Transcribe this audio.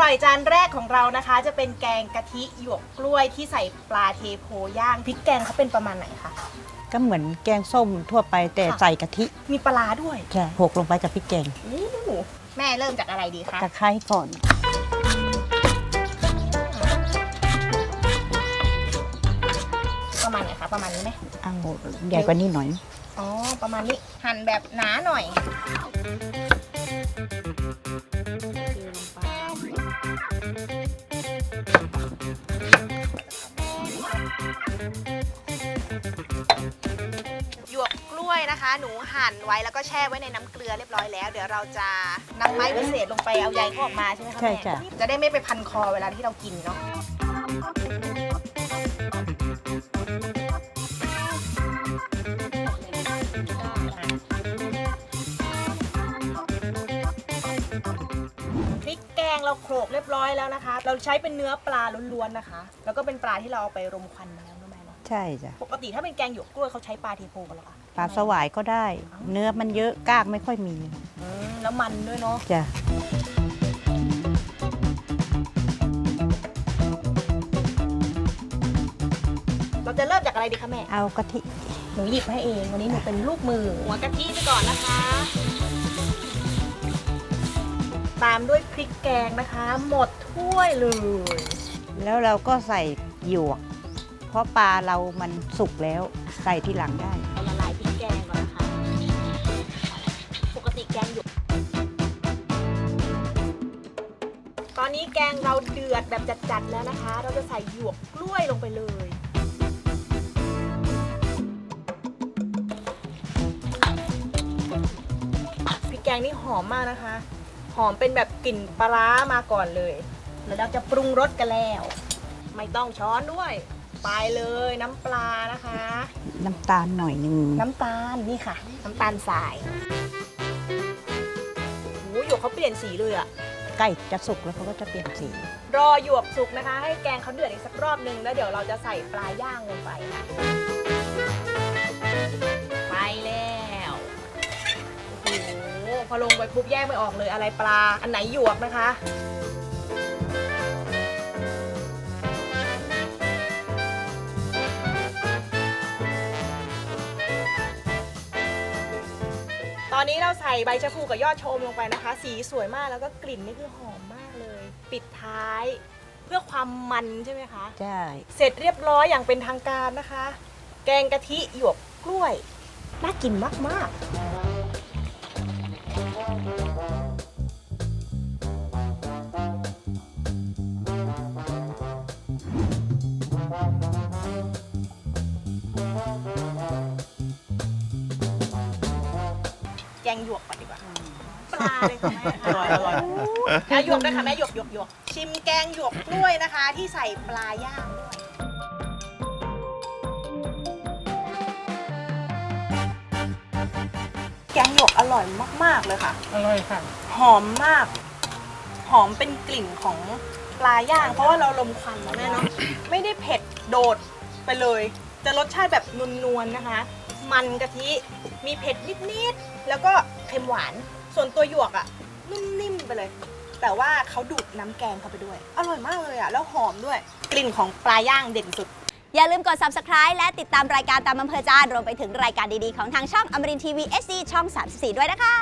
ร่อยจานแรกของเรานะคะ จะเป็นแกงกะทิหยวกกล้วยที่ใส่ปลาเทโพย่างพริกแกงเขาเป็นประมาณไหนคะก็เหมือนแกงส้มทั่วไปแต่ค่ะใส่กะทิมีปลาร้าด้วยใช่โขลกลงไปกับพริกแกงอู้แม่เริ่มจากอะไรดีคะตะไคร้ก่อนประมาณไหนคะประมาณนี้ไหมเอาใหญ่กว่านี้หน่อยอ๋อประมาณนี้หั่นแบบหนาหน่อย นะคะ หนูหั่นไว้แล้วก็แช่ไว้ในน้ำเกลือเรียบร้อยแล้ว เดี๋ยวเราจะนำไม้พิเศษลงไปเอาใยเขาออกมาใช่ไหมคะใช่แม่จ้ะ จะได้ไม่ไปพันคอเวลาที่เรากินเนาะ พริกแกงเราโขลกเรียบร้อยแล้วนะคะ เราใช้เป็นเนื้อปลาล้วนๆนะคะ แล้วก็เป็นปลาที่เราเอาไปรมควันมาแล้วนะแม่เนาะ ใช่จ้ะ ปกติถ้าเป็นแกงหยวกกล้วยเขาใช้ปลาเทโพกันเหรอคะ ปลาสวายก็ได้ เนื้อมันเยอะกล้างไม่ค่อยมีอืมแล้วมันด้วยเนาะจ้ะเราจะเริ่มจากอะไรดีคะแม่ เอากะทิหนูหยิบให้เองวันนี้หนูเป็นลูกมือ หัวกะทิไปก่อนนะคะ ตามด้วยพริกแกงนะคะ หมดถ้วยเลยแล้วเราก็ใส่หยวก เพราะปลาเรามันสุกแล้วใส่ที่หลังได้ แกงหยวกตอนนี้แกงเราเดือดแบบจัดๆแล้วนะคะ เราจะใส่หยวกกล้วยลงไปเลย พริกแกงนี่หอมมากนะคะ หอมเป็นแบบกลิ่นปลาร้ามาก่อนเลย แล้วเราจะปรุงรสกันแล้ว ไม่ต้องช้อนด้วย ไปเลยน้ำปลานะคะ น้ำตาลหน่อยหนึง น้ำตาลนี่ค่ะ น้ำตาลทรายโหห ยวกเขาเปลี่ยนสีเลยอะใกล้จะสุกแล้วเขาก็จะเปลี่ยนสี รอหยวกสุกนะคะ ให้แกงเขาเดือดอีกสักรอบหนึ่งแล้วเดี๋ยวเราจะใส่ปลาย่างลงไปไปแล้วโอ้โหพอลงไปปุ๊บแยกไม่ออกเลยอะไรปลาอันไหนหยวกนะคะ อนนี้เราใส่ใบชะพูกับยอดชมลงไปนะคะ สีสวยมากแล้วก็กลิ่นนี่คือหอมมากเลย ปิดท้ายเพื่อความมันใช่ไหมคะ ใช่ เสร็จเรียบร้อยอย่างเป็นทางการนะคะ แกงกะทิหยวกกล้วย น่ากินมากๆ งหยวกก่อนดีกว่า ปลาเลยค่ะแม่อร่อยอร่อย อะหยวกด้วยค่ะแม่หยวกหยวกหยวกชิมแกงหยวกกล้วยนะคะ ที่ใส่ปลาย่างด้วย แกงหยวกอร่อยมาก ๆ เลยค่ะ อร่อยค่ะ หอมมาก หอมเป็นกลิ่นของปลาย่าง เพราะว่าเราลมควันแล้วแม่เนาะ ไม่ได้เผ็ดโดดไปเลย จะรสชาติแบบนวลๆนะคะ มันกะทิ มีเผ็ดนิดๆ แล้วก็เค็มหวาน ส่วนตัวหยวกอะนุ่มนิ่มไปเลย แต่ว่าเขาดูดน้ำแกงเข้าไปด้วย อร่อยมากเลยอะแล้วหอมด้วย กลิ่นของปลาย่างเด่นสุด อย่าลืมกด subscribe และติดตามรายการตามอำเภอใจารวมไปถึงรายการดีๆ ของทางช่องอมรินทีวี SD ช่อง 34 ด้วยนะคะ